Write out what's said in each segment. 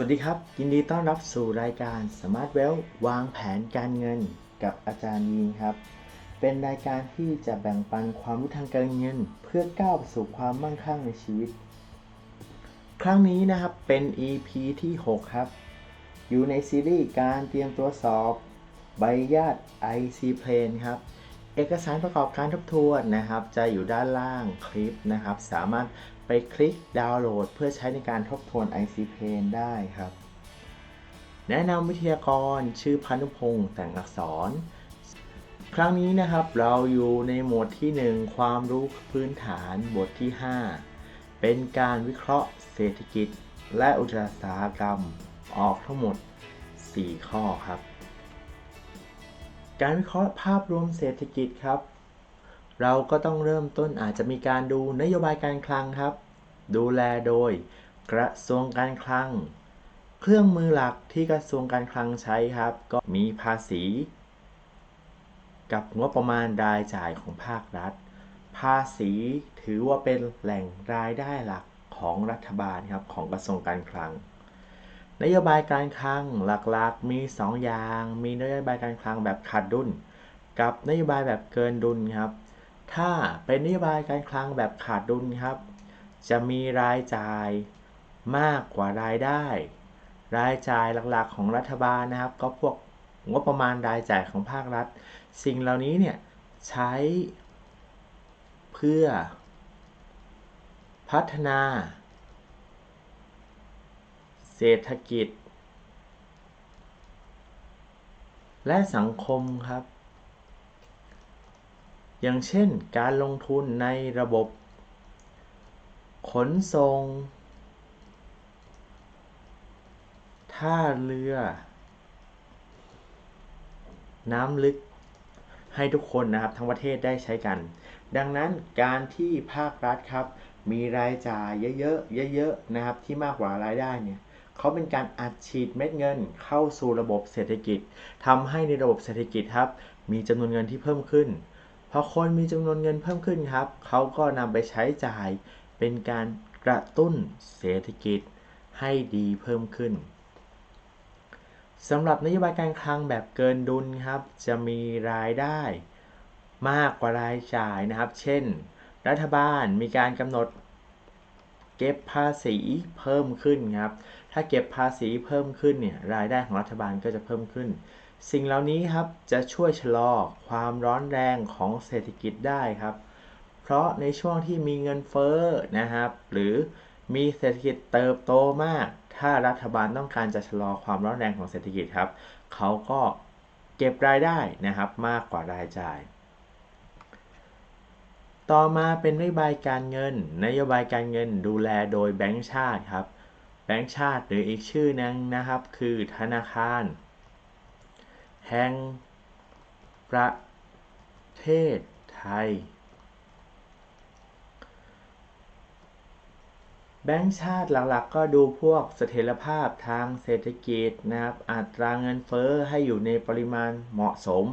สวัสดีครับ ยินดีต้อนรับสู่รายการ Smart w e l l วางแผนการเงินกับอาจารย์ยีนครับ เป็นรายการที่จะแบ่งปันความรู้ทางการเงิน เพื่อก้าวไปสู่ความมั่งคั่งในชีวิต ครั้งนี้นะครับเป็น EP ที่ 6 ครับ อยู่ในซีรีส์การเตรียมตัวสอบ ใบญาต IC Plane ครับ เอกสารประกอบการทบทวนนะครับ จะอยู่ด้านล่างคลิปนะครับ สามารถไปคลิกดาวน์โหลด เพื่อใช้ในการทบทวน IC p a n ได้ครับ แนะนำวิทยากรชื่อพันุพงษ์แต่งอักษร ครั้งนี้นะครับเราอยู่ในหมวดที่ 1 ความรู้พื้นฐานบทที่ 5 เป็นการวิเคราะห์เศรษฐกิจ และอุตสาหกรรมออกทั้งหมด 4 ข้อครับ การวิเคราะห์ภาพรวมเศรษฐกิจครับ เราก็ต้องเริ่มต้นอาจจะมีการดูนโยบายการคลังครับ ดูแลโดย กระทรวงการคลัง เครื่องมือหลักที่กระทรวงการคลังใช้ครับ ก็มีภาษี กับงบประมาณรายจ่ายของภาครัฐ ภาษีถือว่าเป็นแหล่งรายได้หลักของรัฐบาลครับของกระทรวงการคลัง นโยบายการคลังหลักๆ มี 2 อย่าง มีนโยบายการคลังแบบขาดดุล กับนโยบายแบบเกินดุลครับ ถ้าเป็นนโยบายการคลังแบบขาดดุลครับ จะมีรายจ่ายมากกว่ารายได้ รายจ่ายหลักๆ ของรัฐบาลนะครับ ก็พวกงบประมาณรายจ่ายของภาครัฐ สิ่งเหล่านี้เนี่ยใช้เพื่อพัฒนา เศรษฐกิจ และสังคมครับ อย่างเช่นการลงทุนในระบบ ขนส่ง ท่าเรือ น้ำลึกให้ทุกคนนะครับทั้งประเทศได้ใช้กัน ดังนั้นการที่ภาครัฐครับ มีรายจ่ายเยอะๆเยอะๆนะครับที่มากกว่ารายได้เนี่ย เขาเป็นการอัดฉีดเม็ดเงินเข้าสู่ระบบเศรษฐกิจทำให้ในระบบเศรษฐกิจครับมีจำนวนเงินที่เพิ่มขึ้นพอคนมีจำนวนเงินเพิ่มขึ้นครับเขาก็นำไปใช้จ่าย เป็นการกระตุ้นเศรษฐกิจให้ดีเพิ่มขึ้นสำหรับนโยบายการคลังแบบเกินดุลครับ จะมีรายได้มากกว่ารายจ่ายนะครับ เช่น รัฐบาลมีการกำหนดเก็บภาษีเพิ่มขึ้นครับ ถ้าเก็บภาษีเพิ่มขึ้นเนี่ยรายได้ของรัฐบาลก็จะเพิ่มขึ้น สิ่งเหล่านี้ครับจะช่วยชะลอความร้อนแรงของเศรษฐกิจได้ครับ เพราะในช่วงที่มีเงินเฟ้อนะครับ หรือมีเศรษฐกิจเติบโตมาก ถ้ารัฐบาลต้องการจะชะลอความร้อนแรงของเศรษฐกิจครับเขาก็เก็บรายได้นะครับมากกว่ารายจ่าย ต่อมาเป็นนโยบายการเงิน นโยบายการเงินดูแลโดยแบงก์ชาติครับ แบงก์ชาติหรืออีกชื่อนึงนะครับ คือธนาคาร แห่งประเทศไทย แบงก์ชาติหลักๆ ก็ดูพวกเสถียรภาพทางเศรษฐกิจนะครับ อัตราเงินเฟ้อให้อยู่ในปริมาณเหมาะสม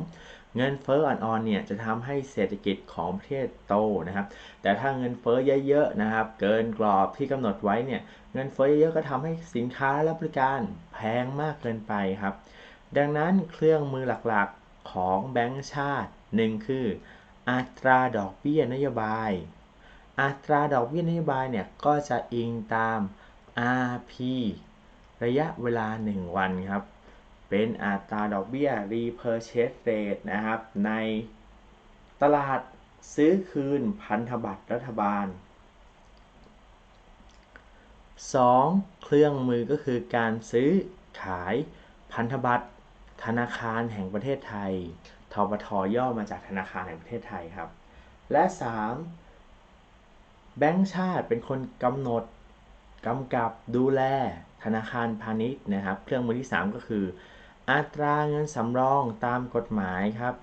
เงินเฟ้ออ่อนๆเนี่ยจะทำให้เศรษฐกิจของประเทศโตนะครับ แต่ถ้าเงินเฟ้อเยอะๆนะครับ เกินกรอบที่กำหนดไว้เนี่ยเงินเฟ้อเยอะๆก็ทำให้สินค้าและบริการแพงมากเกินไปครับ ดังนั้นเครื่องมือหลักๆของแบงก์ชาติหนึ่งคืออัตราดอกเบี้ยนโยบาย อัตราดอกเบี้ยนโยบายเนี่ยก็จะอิงตาม RP ระยะเวลา 1 วันครับ เป็นอัตราดอกเบี้ย repurchase rate นะครับ ในตลาดซื้อคืนพันธบัตรรัฐบาล 2. เครื่องมือก็คือการซื้อขายพันธบัตรธนาคารแห่งประเทศไทย ทบทย่อมาจากธนาคารแห่งประเทศไทยครับ และ 3. แบงก์ชาติเป็นคนกำหนดกำกับดูแลธนาคารพาณิชย์นะครับ เครื่องมือที่ 3 ก็คือ อัตราเงินสำรองตามกฎหมายครับ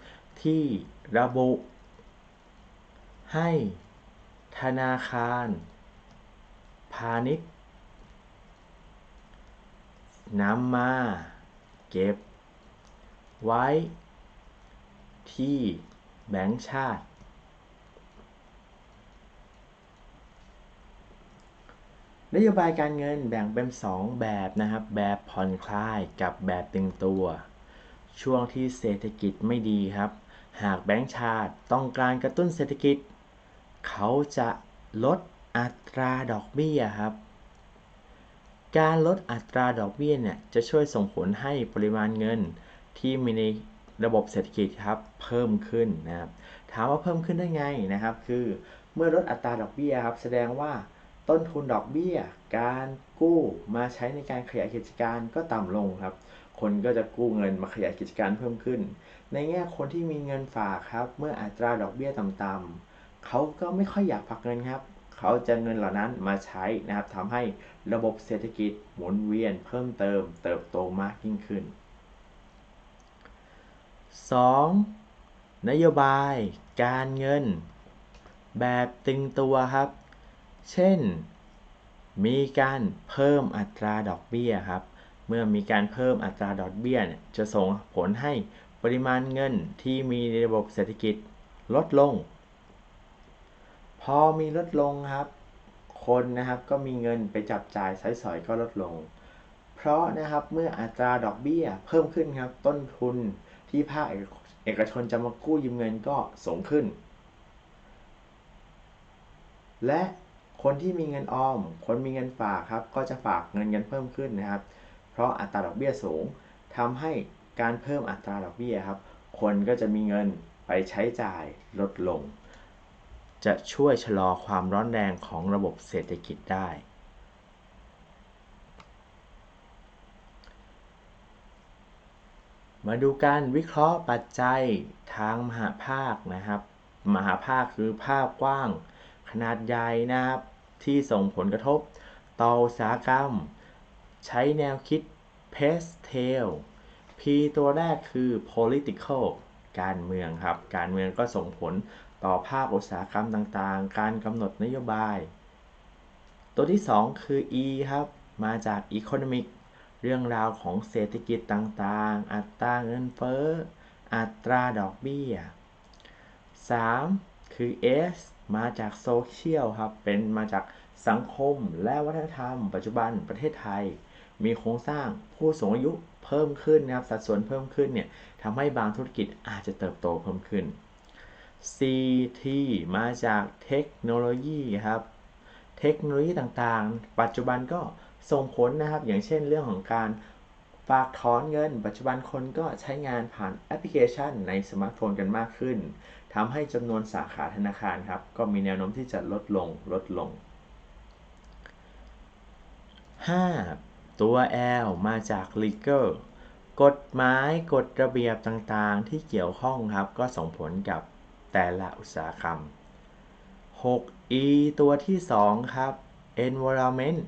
ที่ระบุ ให้ธนาคาร พาณิชย์นำมาเก็บ ไว้ ที่แบงก์ชาติ นโยบายการเงินแบ่งเป็น 2 แบบนะครับ แบบผ่อนคลายกับแบบตึงตัว ช่วงที่เศรษฐกิจไม่ดีครับ หากแบงก์ชาติต้องการกระตุ้นเศรษฐกิจ เขาจะลดอัตราดอกเบี้ยครับ การลดอัตราดอกเบี้ยเนี่ยจะช่วยส่งผลให้ปริมาณเงินที่มีในระบบเศรษฐกิจครับเพิ่มขึ้นนะครับ ถามว่าเพิ่มขึ้นได้ไงนะครับ คือเมื่อลดอัตราดอกเบี้ยครับ แสดงว่า ต้นทุนดอกเบี้ย การกู้มาใช้ในการขยายกิจการก็ต่ำลงครับ คนก็จะกู้เงินมาขยายกิจการเพิ่มขึ้น ในแง่คนที่มีเงินฝากครับ เมื่ออัตราดอกเบี้ยต่ำๆเขาก็ไม่ค่อยอยากฝากเงินครับ เขาจะเงินเหล่านั้นมาใช้นะครับทำให้ระบบเศรษฐกิจหมุนเวียนเพิ่มเติม เติบโตมากยิ่งขึ้น 2. นโยบาย การเงิน แบบตึงตัวครับ เช่น มีการเพิ่มอัตราดอกเบี้ยครับ เมื่อมีการเพิ่มอัตราดอกเบี้ยเนี่ยจะส่งผลให้ปริมาณเงินที่มีในระบบเศรษฐกิจลดลง พอมีลดลงครับ คนนะครับก็มีเงินไปจับจ่ายใช้สอยก็ลดลง เพราะนะครับเมื่ออัตราดอกเบี้ยเพิ่มขึ้นครับต้นทุนที่ภาคเอกชนจะมากู้ยืมเงินก็สูงขึ้น และ คนที่มีเงินออม คนมีเงินฝากครับก็จะฝากเงินกันเพิ่มขึ้นนะครับ เพราะอัตราดอกเบี้ยสูงทำให้การเพิ่มอัตราดอกเบี้ยครับ คนก็จะมีเงินไปใช้จ่ายลดลง จะช่วยชะลอความร้อนแรงของระบบเศรษฐกิจได้ มาดูการวิเคราะห์ปัจจัยทางมหาภาคนะครับ มหาภาคคือภาพกว้างขนาดใหญ่นะครับ ที่ส่งผลกระทบต่ออุตสาหกรรม ใช้แนวคิด pastel P ตัวแรกคือ political การเมืองครับ การเมืองก็ส่งผลต่อภาคอุตสาหกรรมต่างๆ การกำหนดนโยบาย ตัวที่ 2 คือ E ครับ มาจาก economic เรื่องราวของเศรษฐกิจต่างๆ อัตราเงินเฟ้อ อัตราดอกเบี้ย 3. คือ S มาจากโซเชียลครับ เป็นมาจากสังคมและวัฒนธรรม ปัจจุบันประเทศไทย มีโครงสร้างผู้สูงอายุเพิ่มขึ้นนะครับ สัดส่วนเพิ่มขึ้นเนี่ยทำให้บางธุรกิจอาจจะเติบโตเพิ่มขึ้น C T มาจากเทคโนโลยีครับ เทคโนโลยีต่างๆ ปัจจุบันก็ส่งผลนะครับ อย่างเช่นเรื่องของการ ฝากถอนเงิน ปัจจุบันคนก็ใช้งานผ่านแอปพลิเคชันในสมาร์ทโฟนกันมากขึ้นทำให้จำนวนสาขาธนาคารครับ ก็มีแนวโน้มที่จะลดลงลดลง 5. ตัว L มาจาก legal กฎหมายกฎระเบียบต่างๆ ที่เกี่ยวข้องครับ ก็ส่งผลกับแต่ละอุตสาหกรรม 6. E ตัวที่ 2 ครับ environment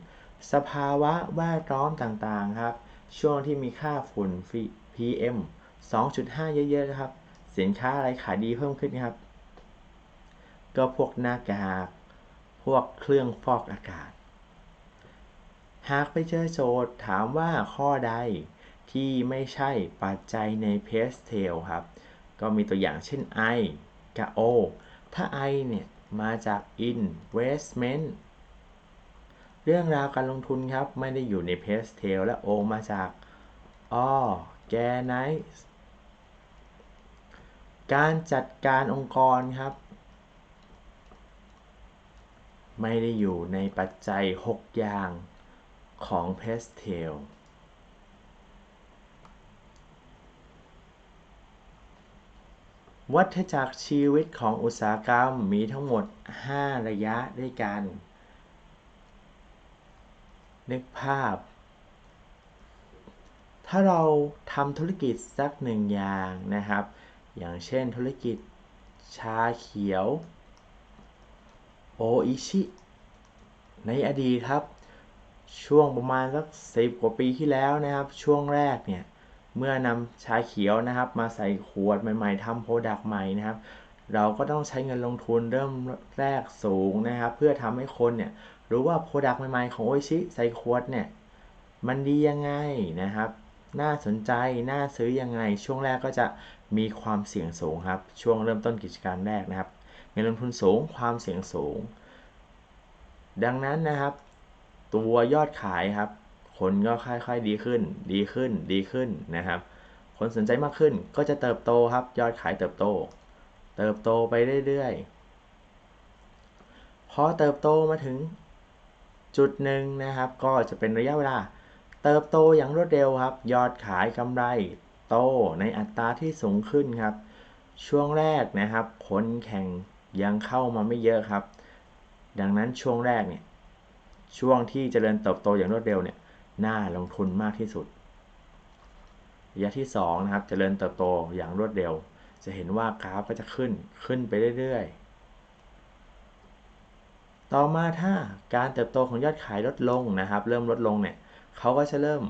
สภาวะแวดล้อมต่างๆ ครับ ช่วงที่มีค่าฝุ่น PM 2.5 เยอะๆนะครับ สินค้าอะไรขายดีเพิ่มขึ้นครับ ก็พวกหน้ากาก พวกเครื่องฟอกอากาศ หากไปเจอโจทย์ถามว่าข้อใดที่ไม่ใช่ปัจจัยในเพสเทลครับ ก็มีตัวอย่างเช่น I กับ O ถ้า I เนี่ยมาจาก investment เรื่องราวการลงทุนครับ ไม่ได้อยู่ในเพสเทลและ O มาจาก organize การจัดการองค์กรครับ ไม่ได้อยู่ในปัจจัย 6 อย่างของเพสเทลวัฏจักรชีวิตของอุตสาหกรรมมีทั้งหมด 5 ระยะด้วยกัน นึกภาพ ถ้าเราทำธุรกิจสักหนึ่งอย่างนะครับ อย่างเช่นธุรกิจชาเขียวโออิชิ ในอดีตครับ ช่วงประมาณสักสิบกว่าปีที่แล้วนะครับ ช่วงแรกเนี่ย เมื่อนำชาเขียวนะครับ มาใส่ขวดใหม่ๆทำโปรดักต์ใหม่นะครับ เราก็ต้องใช้เงินลงทุนเริ่มแรกสูงนะครับ เพื่อทำให้คนเนี่ย หรู้ว่าโปรดักต์ใหม่ๆของโอชิใส่ขวดเนี่ยมันดียังไงนะครับ น่าสนใจ น่าซื้อยังไง ช่วงแรกก็จะมีความเสี่ยงสูงครับ ช่วงเริ่มต้นกิจการแรกนะครับเงินลงทุนสูง ความเสี่ยงสูง ดังนั้นนะครับ ตัวยอดขายครับ คนก็ค่อยๆดีขึ้น ดีขึ้น ดีขึ้นนะครับ คนสนใจมากขึ้นก็จะเติบโตครับ ยอดขายเติบโต เติบโตไปเรื่อยๆ พอเติบโตมาถึง จุดหนึ่งนะครับ ก็จะเป็นระยะเวลา เติบโตอย่างรวดเร็วครับ ยอดขายกำไรโตในอัตราที่สูงขึ้นครับ ช่วงแรกนะครับ คนแข่งยังเข้ามาไม่เยอะครับ ดังนั้นช่วงแรกเนี่ยช่วงที่เจริญเติบโตอย่างรวดเร็วเนี่ยน่าลงทุนมากที่สุดระยะที่2นะครับเจริญเติบโตอย่างรวดเร็ว จะเห็นว่ากราฟก็จะขึ้นขึ้นไปเรื่อยๆ ต่อมาถ้าการเติบโตของยอดขายลดลงนะครับ เริ่มลดลงเนี่ยเขาก็จะเริ่ม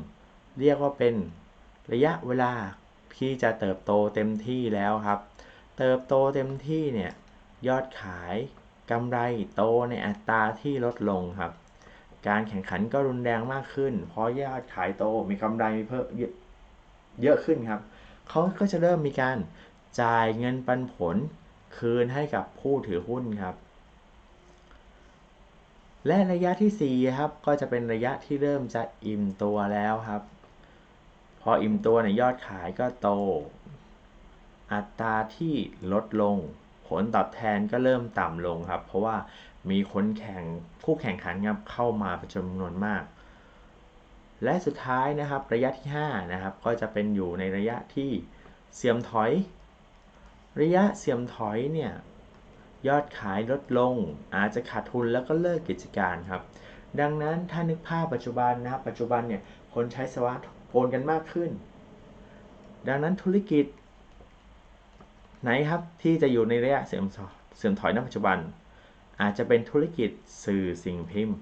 เรียกว่าเป็นระยะเวลาที่จะเติบโตเต็มที่แล้วครับ เติบโตเต็มที่เนี่ยยอดขายกำไรโตในอัตราที่ลดลงครับ การแข่งขันก็รุนแรงมากขึ้น เพราะยอดขายโตมีกำไรมีเพิ่มเยอะขึ้นครับเขาก็จะเริ่มมีการจ่ายเงินปันผลคืนให้กับผู้ถือหุ้นครับ และระยะที่4ครับก็จะเป็นระยะที่เริ่มจะอิ่มตัวแล้วครับ พออิ่มตัวในยอดขายก็โต อัตราที่ลดลง ผลตอบแทนก็เริ่มต่ำลงครับ เพราะว่ามีคนแข่งคู่แข่งขันครับเข้ามาเป็นจำนวนมาก และสุดท้ายนะครับระยะที่5นะครับก็จะเป็นอยู่ในระยะที่เสื่อมถอย ระยะเสื่อมถอยเนี่ย ยอดขายลดลง อาจจะขาดทุนแล้วก็เลิกกิจการครับ ดังนั้นถ้านึกภาพปัจจุบันนะครับปัจจุบันเนี่ยคนใช้สมาร์ทโฟนกันมากขึ้น ดังนั้นธุรกิจ ไหนครับที่จะอยู่ในระยะเสื่อมเสื่อมถอยในปัจจุบัน อาจจะเป็นธุรกิจสื่อสิ่งพิมพ์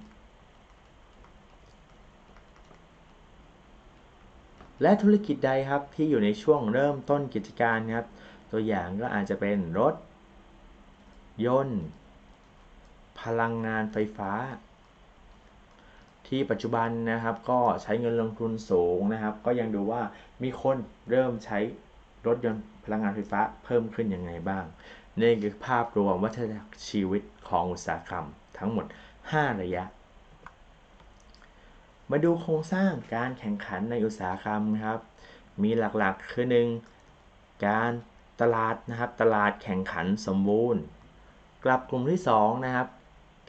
และธุรกิจใดครับที่อยู่ในช่วงเริ่มต้นกิจการครับ ตัวอย่างก็อาจจะเป็นรถ ยนต์ พลังงานไฟฟ้า ที่ปัจจุบันนะครับ ก็ใช้เงินลงทุนสูงนะครับ ก็ยังดูว่ามีคนเริ่มใช้รถยนต์พลังงานไฟฟ้าเพิ่มขึ้นยังไงบ้างนี่คือภาพรวมวัฏจักรชีวิตของอุตสาหกรรมทั้งหมด 5 ระยะ มาดูโครงสร้างการแข่งขันในอุตสาหกรรมครับ มีหลักๆคือ 1. การตลาดนะครับ ตลาดแข่งขันสมบูรณ์ กลับกลุ่มที่2นะครับ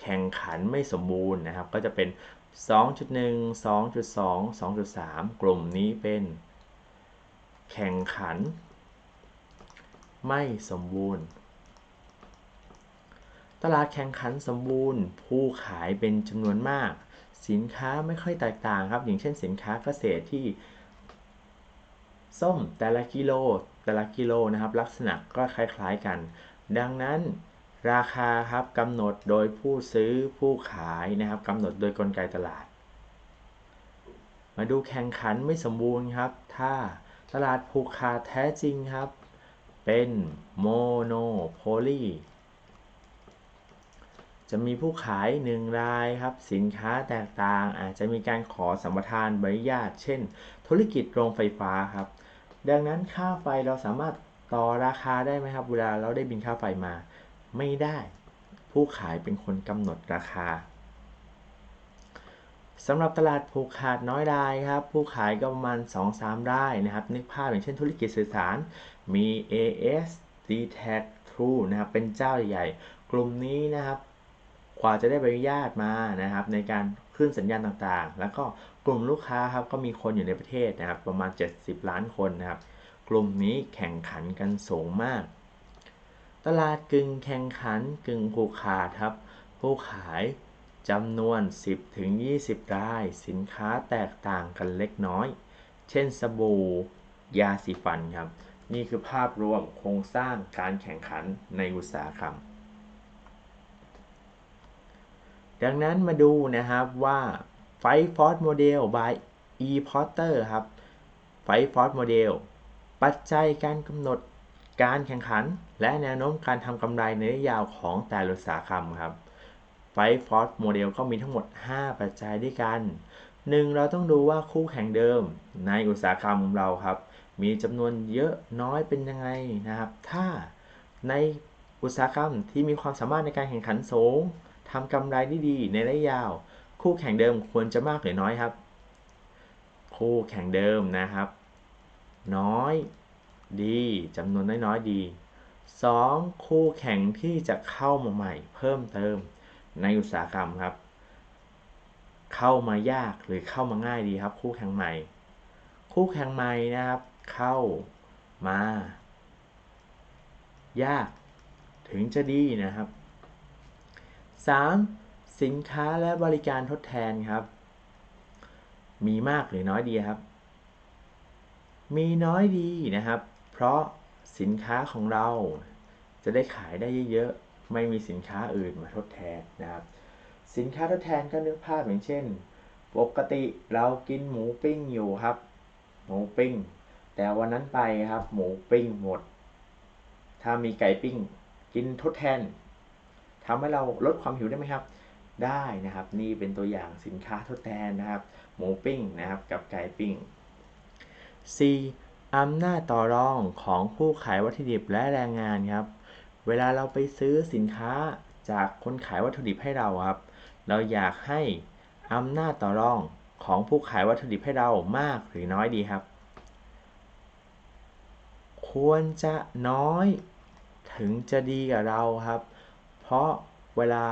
แข่งขันไม่สมบูรณ์นะครับ ก็จะเป็น 2.1 2.2 2.3 กลุ่มนี้เป็น แข่งขัน ไม่สมบูรณ์ ตลาดแข่งขันสมบูรณ์ ผู้ขายเป็นจำนวนมาก สินค้าไม่ค่อยแตกต่างครับ อย่างเช่นสินค้าเกษตรที่ส้มแต่ละกิโลแต่ละกิโลนะครับ ลักษณะก็คล้าย ๆกัน ดังนั้น ราคาครับกำหนดโดยผู้ซื้อผู้ขายนะครับกำหนดโดยกลไกตลาด มาดูแข่งขันไม่สมบูรณ์ครับ ถ้าตลาดผูกขาดแท้จริงครับ เป็นโมโนโพลีจะมีผู้ขายหนึ่งรายครับ สินค้าแตกต่างอาจจะมีการขอสัมปทานใบอนุญาต เช่น ธุรกิจโรงไฟฟ้าครับ ดังนั้นค่าไฟเราสามารถต่อราคาได้ไหมครับ เวลาเราได้บินค่าไฟมา ไม่ได้ ผู้ขายเป็นคนกำหนดราคาสำหรับตลาดผูกขาดน้อยรายครับ ผู้ขายก็ประมาณ 2-3 รายนะครับ นึกภาพอย่างเช่นธุรกิจสื่อสาร มี AS d t a c True นะครับ เป็นเจ้าใหญ่กลุ่มนี้นะครับ กว่าจะได้ใบอนุญาตมานะครับ ในการขึ้นสัญญาณต่างๆ แล้วก็กลุ่มลูกค้าครับก็มีคนอยู่ในประเทศนะครับ ประมาณ 70 ล้านคนนะครับ กลุ่มนี้แข่งขันกันสูงมาก ตลาดกึ่งแข่งขันกึ่งผูกขาดครับ ผู้ขายจำนวน 10-20 ราย สินค้าแตกต่างกันเล็กน้อย เช่นสบู่ยาสีฟันครับ นี่คือภาพรวมโครงสร้างการแข่งขันในอุตสาหกรรม ดังนั้นมาดูนะครับว่าไฟฟอร์ดโมเดล by E Porter ครับไฟฟอร์ดโมเดลปัจจัยการกำหนด การแข่งขันและแนวโน้มการทำกำไรในระยะยาวของแต่ละอุตสาหกรรมครับไฟฟอร์ดโมเดลก็มีทั้งหมด 5 ปัจจัยด้วยกัน 1. เราต้องดูว่าคู่แข่งเดิม ในอุตสาหกรรมของเราครับ มีจำนวนเยอะน้อยเป็นยังไงนะครับ ถ้าในอุตสาหกรรมที่มีความสามารถในการแข่งขันสูงทำกำไรได้ดีในระยะยาว คู่แข่งเดิมควรจะมากหรือน้อยครับ คู่แข่งเดิมนะครับ น้อย ดีจำนวนน้อยๆดี 2. คู่แข่งที่จะเข้ามาใหม่ เพิ่มเติมในอุตสาหกรรมครับ เข้ามายากหรือเข้ามาง่ายดีครับ คู่แข่งใหม่ คู่แข่งใหม่นะครับ เข้ามา ยาก ถึงจะดีนะครับ 3. สินค้าและบริการทดแทนครับ มีมากหรือน้อยดีครับ มีน้อยดีนะครับ เพราะสินค้าของเราจะได้ขายได้เยอะๆ ไม่มีสินค้าอื่นมาทดแทนนะครับ สินค้าทดแทนก็นึกภาพอย่างเช่น ปกติเรากินหมูปิ้งอยู่ครับ หมูปิ้ง แต่วันนั้นไปครับ หมูปิ้งหมด ถ้ามีไก่ปิ้ง กินทดแทนทำให้เราลดความหิวได้ไหมครับ ได้นะครับ นี่เป็นตัวอย่างสินค้าทดแทนนะครับ หมูปิ้งนะครับ กับไก่ปิ้ง 4. อำนาจต่อรองของผู้ขายวัตถุดิบและแรงงานครับ เวลาเราไปซื้อสินค้าจากคนขายวัตถุดิบให้เราครับ เราอยากให้อำนาจต่อรองของผู้ขายวัตถุดิบให้เรามากหรือน้อยดีครับ ควรจะน้อยถึงจะดีกับเราครับ เพราะเวลา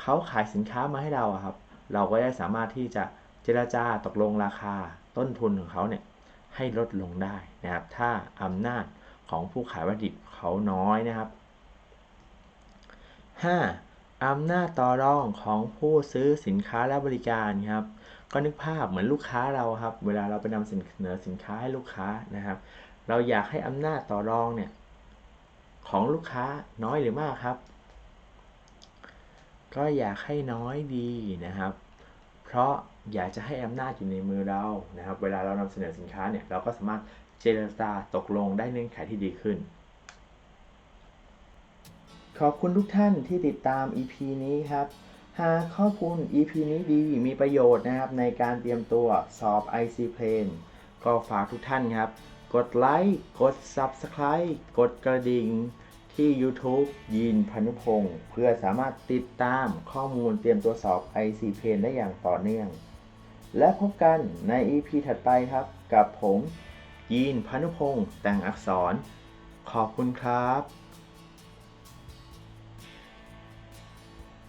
เขาขายสินค้ามาให้เราครับ เราก็ได้สามารถที่จะเจรจาตกลงราคาต้นทุนของเขาเนี่ย ให้ลดลงได้นะครับ ถ้าอำนาจของผู้ขายวัตถุดิบเขาน้อยนะครับ 5. อำนาจต่อรองของผู้ซื้อสินค้าและบริการครับ ก็นึกภาพเหมือนลูกค้าเราครับ เวลาเราไปนำเสนอสินค้าให้ลูกค้านะครับ เราอยากให้อำนาจต่อรองเนี่ยของลูกค้าน้อยหรือมากครับ ก็อยากให้น้อยดีนะครับ เพราะ อยากจะให้อำนาจอยู่ในมือเรานะครับ เวลาเรานำเสนอสินค้าเนี่ยเราก็สามารถเจรจาตกลงได้เงื่อนไขที่ดีขึ้น ขอบคุณทุกท่านที่ติดตาม EP นี้ครับหากข้อมูล EP นี้ดีมีประโยชน์นะครับ ในการเตรียมตัวสอบ IC Plane ก็ฝากทุกท่านครับ กดไลค์ กด Subscribe กดกระดิ่งที่ YouTube ยินพนุพงศ์เพื่อสามารถติดตามข้อมูลเตรียมตัวสอบ IC Plane ได้อย่างต่อเนื่อง และพบกันใน EP ถัดไปครับ กับผมยีนพานุพงศ์แต่งอักษร ขอบคุณครับ